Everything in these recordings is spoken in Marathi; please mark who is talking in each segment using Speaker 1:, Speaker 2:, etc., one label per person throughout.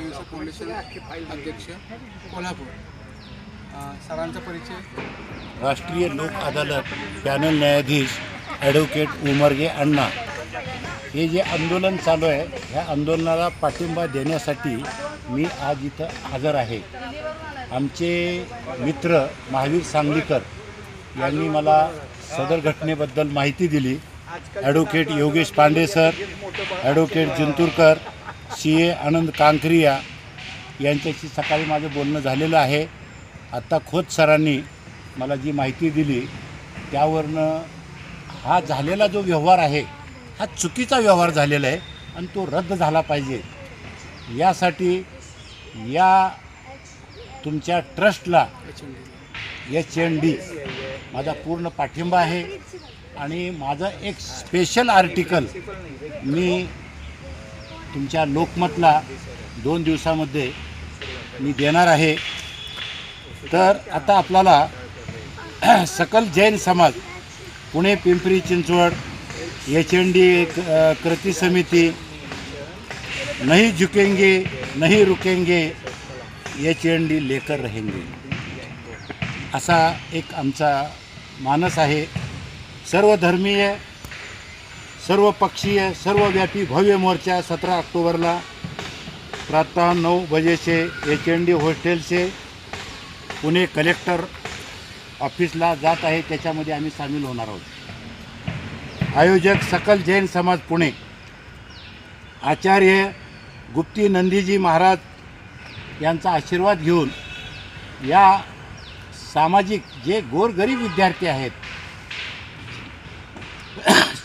Speaker 1: अहिंसा फाउंडेशन अध्यक्ष कोल्हापूर. सरांचा परिचय.
Speaker 2: राष्ट्रीय लोक अदालत पॅनल न्यायाधीश ॲडव्होकेट उमरगे अण्णा. हे जे आंदोलन चालू आहे ह्या आंदोलनाला पाठिंबा देण्यासाठी मी आज इथं हजर आहे. आमचे मित्र महावीर सांगलीकर यांनी मला सदर घटनेबद्दल माहिती दिली. Advocate Yogesh Pandey sir advocate Jinturkar C A Anand Kankaria यांच्याशी सकाळी माझं बोलणं झालेलं आहे. आत्ता खोत सरांनी मला जी माहिती दिली त्यावरनं हा झालेला जो व्यवहार आहे हा चुकीचा व्यवहार झालेला आहे आणि तो रद्द झाला पाहिजे. यासाठी या तुमच्या ट्रस्टला एच एन डी माझा पूर्ण पाठिंबा आहे आणि माझं एक स्पेशल आर्टिकल मी तुमच्या लोकमतला दोन दिवसामध्ये मी देणार आहे. तर आता आपल्याला सकल जैन समाज Pune Pimpri Chinchwad H N D कृती समिती नहीं झुकेंगे नाही रुकेंगे एच एन डी लेकर रहेंगे. असा एक आमचा मानस आहे. सर्व धर्मीय सर्व पक्षीय सर्वव्यापी भव्य मोर्चा सतरा ऑक्टोबरला प्रातः नऊ बजे से एच एन डी हॉस्टेल से पुणे कलेक्टर ऑफिसला जात आहे. त्याच्यामध्ये आम्ही सामील होणार आहोत. आयोजक सकल जैन समाज पुणे आचार्य गुप्ती नंदीजी महाराज यांचा आशीर्वाद घेऊन या सामाजिक जे गोरगरीब विद्यार्थी आहेत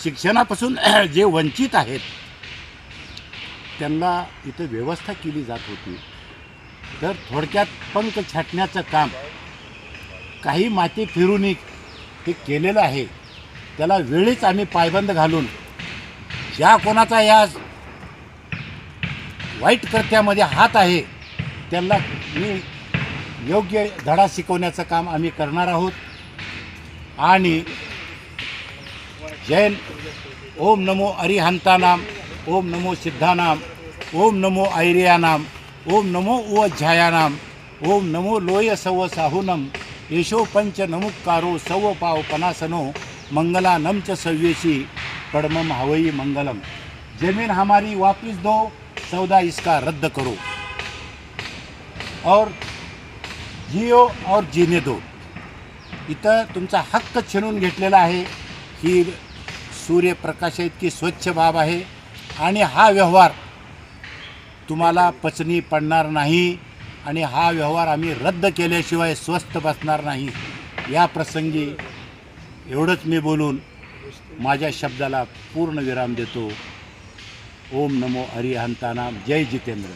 Speaker 2: शिक्षणापासून जे वंचित आहेत त्यांना इथं व्यवस्था केली जात होती. तर थोडक्यात पंख छाटण्याचं काम काही माती फिरून हे केलेलं आहे. त्याला वेळीच आम्ही पायबंद घालून ज्या कोणाचा या वाईट कृत्यामध्ये हात आहे त्यांना मी योग्य धडा शिकवण्याचं काम आम्ही करणार आहोत. आणि जैन ओम नमो अरिहंतानाम ओम नमो सिद्धानाम ओम नमो ऐरियानाम ओम नमो उवध्यायानाम ओम नमो लोय सव साहुनम येशो पंच नमुक्कारो सव पाव पनासनो मंगला नमच सव्येशी पडमम हवई मंगलम। जमीन हमारी वापिस दो सौदा इसका रद्द करो। और जिओ और जीने दो। इथं तुमचा हक्क छिनून घेतलेला आहे ही सूर्यप्रकाश इतकी स्वच्छ बाब आहे. आणि हा व्यवहार तुम्हाला पचनी पडणार नाही आणि हा व्यवहार आम्ही रद्द केल्याशिवाय स्वस्थ बसणार नाही. या प्रसंगी एवढंच मी बोलून माझ्या शब्दाला पूर्ण विराम देतो. ओम नमो हरिहंतानाम. जय जितेंद्र.